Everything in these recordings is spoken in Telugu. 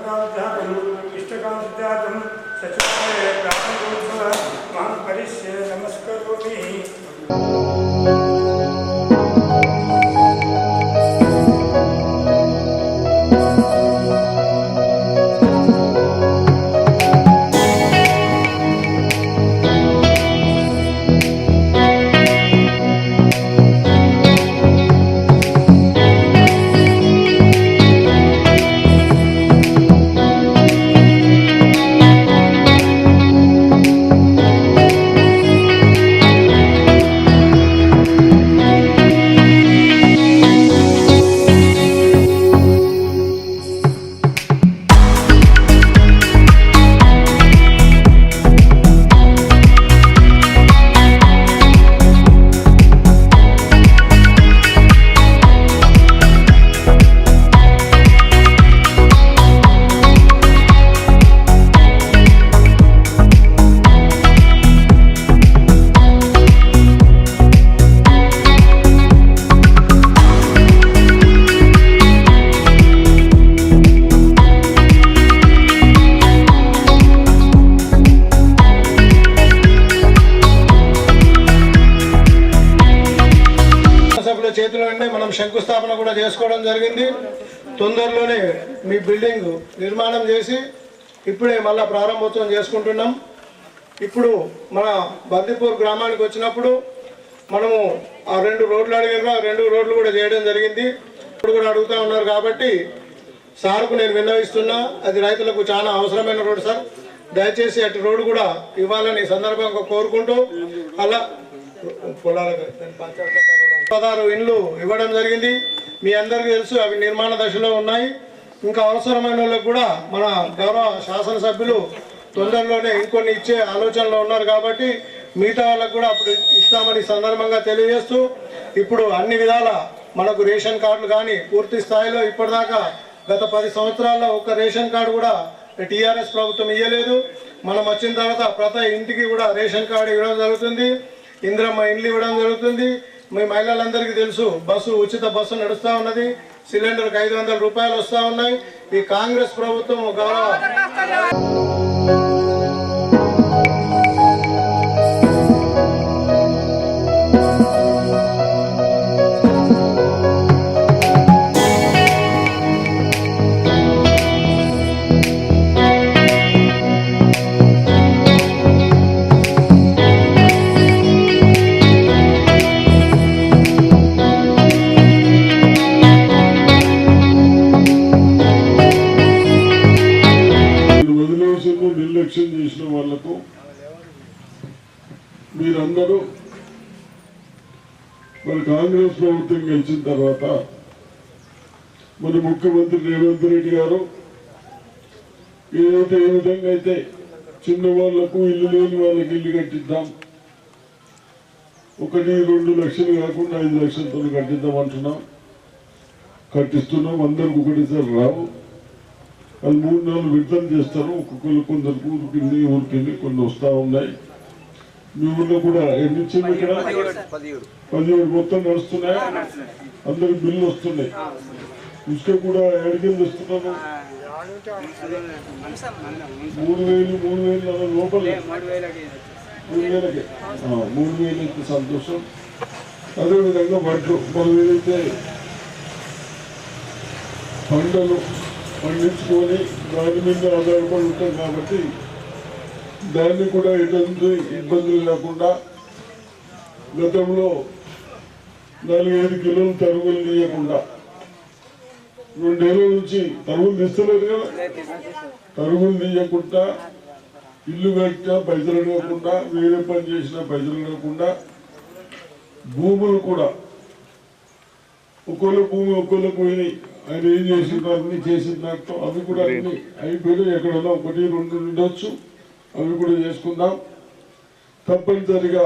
सर्वकामध्यापम् इष्टकामसिद्धार्थं सचिवालये చేతిలో ఉండే మనం శంకుస్థాపన కూడా చేసుకోవడం జరిగింది. తొందరలోనే మీ బిల్డింగ్ నిర్మాణం చేసి ఇప్పుడే మళ్ళా ప్రారంభోత్సవం చేసుకుంటున్నాం. ఇప్పుడు మన బందిపూర్ గ్రామానికి వచ్చినప్పుడు మనము ఆ రెండు రోడ్లు అడిగిన రెండు రోడ్లు కూడా చేయడం జరిగింది. ఇప్పుడు కూడా అడుగుతూ ఉన్నారు కాబట్టి సార్కు నేను విన్నవిస్తున్నా అది రైతులకు చాలా అవసరమైన రోడ్డు సార్. దయచేసి అటు రోడ్డు కూడా ఇవ్వాలని సందర్భంగా కోరుకుంటూ అలా పొలాలకు పదహారు ఇండ్లు ఇవ్వడం జరిగింది. మీ అందరికీ తెలుసు అవి నిర్మాణ దశలో ఉన్నాయి. ఇంకా అవసరమైన వాళ్ళకు కూడా మన గౌరవ శాసనసభ్యులు తొందరలోనే ఇంకొన్ని ఇచ్చే ఆలోచనలో ఉన్నారు కాబట్టి మిగతా వాళ్ళకు కూడా అప్పుడు ఇస్తామని సందర్భంగా తెలియజేస్తూ ఇప్పుడు అన్ని విధాల మనకు రేషన్ కార్డులు కానీ పూర్తి స్థాయిలో ఇప్పటిదాకా గత పది సంవత్సరాల్లో ఒక రేషన్ కార్డు కూడా టీఆర్ఎస్ ప్రభుత్వం ఇవ్వలేదు మనం వచ్చిన తర్వాత ప్రతి ఇంటికి కూడా రేషన్ కార్డు ఇవ్వడం జరుగుతుంది. ఇంద్రమ్మ ఇండ్లు ఇవ్వడం జరుగుతుంది. మీ మహిళలందరికీ తెలుసు బస్సు ఉచిత బస్సు నడుస్తూ ఉన్నది. సిలిండర్కి ఐదు వందల రూపాయలు వస్తూ ఉన్నాయి. ఈ కాంగ్రెస్ ప్రభుత్వం గౌరవ మరి కాంగ్రెస్ ప్రభుత్వం గెలిచిన తర్వాత మన ముఖ్యమంత్రి రేవంత్ రెడ్డి గారు ఏదైతే ఏ విధంగా అయితే చిన్న వాళ్ళకు ఇల్లు లేని వాళ్ళకి ఇల్లు కట్టిద్దాం ఒకటి రెండు లక్షలు కాకుండా ఐదు లక్షలతో కట్టిద్దాం అంటున్నాం. కట్టిస్తున్నాం అందరికి ఒకటిసారి రావు. వాళ్ళు మూడు నెలలు విడుదల చేస్తారు. ఒక్కొక్కరు కొందరు ఊరికి ఊరికి కొన్ని వస్తూ ఉన్నాయి. మీ ఊళ్ళో కూడా ఎన్ని ఇచ్చింది ఇక్కడ? పదిహేడు మొత్తం నడుస్తున్నాయా? అందరికి బిల్లు వస్తున్నాయి. ఇసుక కూడా ఎడికెళ్ళి వస్తున్నాను మూడు వేలు మూడు వేలు లోపల. మూడు వేలకే మూడు వేలు అయితే సంతోషం. అదేవిధంగా వడ్లు ఏదైతే పంటలు పండించుకొని దాని మీద ఆధారపడి ఉంటాం కాబట్టి దాన్ని కూడా ఎటువంటి ఇబ్బందులు లేకుండా గతంలో నాలుగైదు కిలోలు తరుగులు తీయకుండా రెండేళ్ళ నుంచి తరుగులు తీస్తలేదు కదా. తరుగులు తీయకుండా ఇల్లు కట్టినా పైసలు అడగకుండా వేరే పని చేసినా పైసలు అడగకుండా భూములు కూడా ఒక్కొల్ల భూమి ఒక్కొక్కరికి పోయినాయి. ఆయన ఏం చేసిన అన్ని చేసినట్టు అవి కూడా అన్ని అయిపోయినాయి. ఎక్కడన్నా ఒకటి రెండు ఉండొచ్చు. అవి కూడా చేసుకుందాం. తప్పనిసరిగా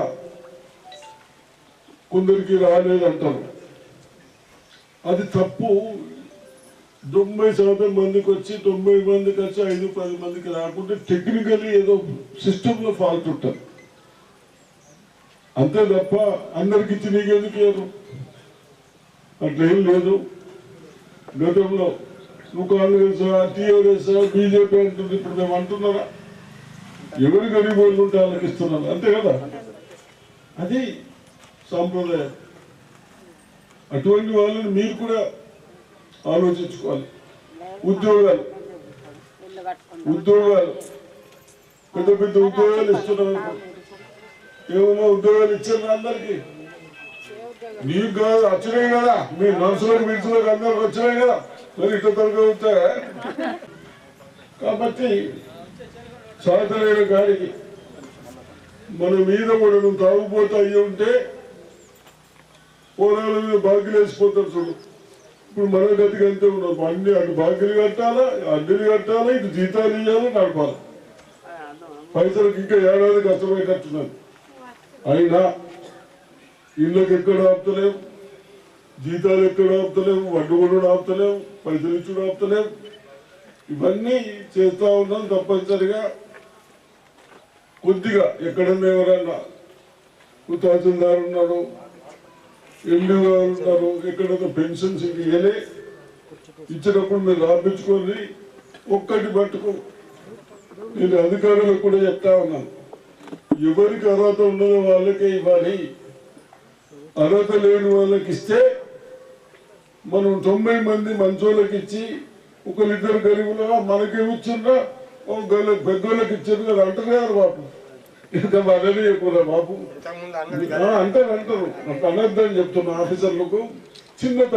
కొందరికి రాలేదంటారు. అది తప్పు. తొంభై శాతం మందికి వచ్చి తొంభై మందికి వచ్చి ఐదు పది మందికి రాకుంటే టెక్నికలీ ఏదో సిస్టంలో ఫాల్ట్ ఉంటుంది. అంతే తప్ప అందరికి ఇచ్చి లేదు ఎందుకు అట్లేం లేదు. గతంలో నువ్వు కాంగ్రెస్ టీఆర్ఎస్ బీజేపీ అంటుంది ఇప్పుడు మేము అంటున్నారా? ఎవరు గరీబ్ వాళ్ళు ఉంటే వాళ్ళకి ఇస్తున్నాను అంతే కదా? అది సాంప్రదాయం. అటువంటి వాళ్ళని మీరు కూడా ఆలోచించుకోవాలి. ఉద్యోగాలు. ఉద్యోగాలు. పెద్ద పెద్ద ఉద్యోగాలు ఇస్తున్నారు. ఏమో ఉద్యోగాలు ఇచ్చారు అందరికి? నీకు కాదు వచ్చినాయి కదా. మీ నర్సులకు మిడ్సులకు అందరికి వచ్చినాయి కదా. మరి ఇట్లా తరగవుతా కాబట్టి సాధనైన గారికి మన మీద మనం తాగుపోతా అయ్యి ఉంటే పోరాల మీద బాకీలు వేసిపోతారు చూడు. ఇప్పుడు మన గతికి అంతే ఉన్నాం అన్ని అటు బాకీలు కట్టాలా అడ్డీలు కట్టాలా ఇటు జీతాలు ఇవ్వాలి నడపాలి? పైసలకు ఇంకా ఏడాది కష్టమైనట్టున్నది అయినా ఇళ్ళకి ఎక్కడ ఆపుతలేము జీతాలు ఎక్కడ ఆపుతలేము వడ్డు కూడా పైసలు ఇచ్చుడు ఆపుతలేము ఇవన్నీ చేస్తా ఉన్నాం తప్పనిసరిగా. కొద్దిగా ఎక్కడన్నా ఎవరన్నా తహసీల్దార్ ఉన్నాడు ఎండి గారు ఉన్నారు ఎక్కడన్నా పెన్షన్స్ ఇవ్వలే. ఇచ్చినప్పుడు మీరు రాపించుకొని ఒక్కటి పట్టుకో. నేను అధికారులకు కూడా చెప్తా ఉన్నాను ఎవరికి అర్హత ఉన్నదో వాళ్ళకే ఇవ్వాలి. అర్హత లేని వాళ్ళకి ఇస్తే మనం తొంభై మంది మంచోళ్ళకి ఇచ్చి ఒకరిద్దరు గరీబులుగా మనకేమి ఇచ్చిండ్రా ఓ గల పెద్దోళ్ళకి ఇచ్చారు కదా కదా బాబు ఇంకా మనని ఎక్కువ బాబు? అంటారు అంటారు. అనొద్దని చెప్తున్నా ఆఫీసర్లకు చిన్న తప్పు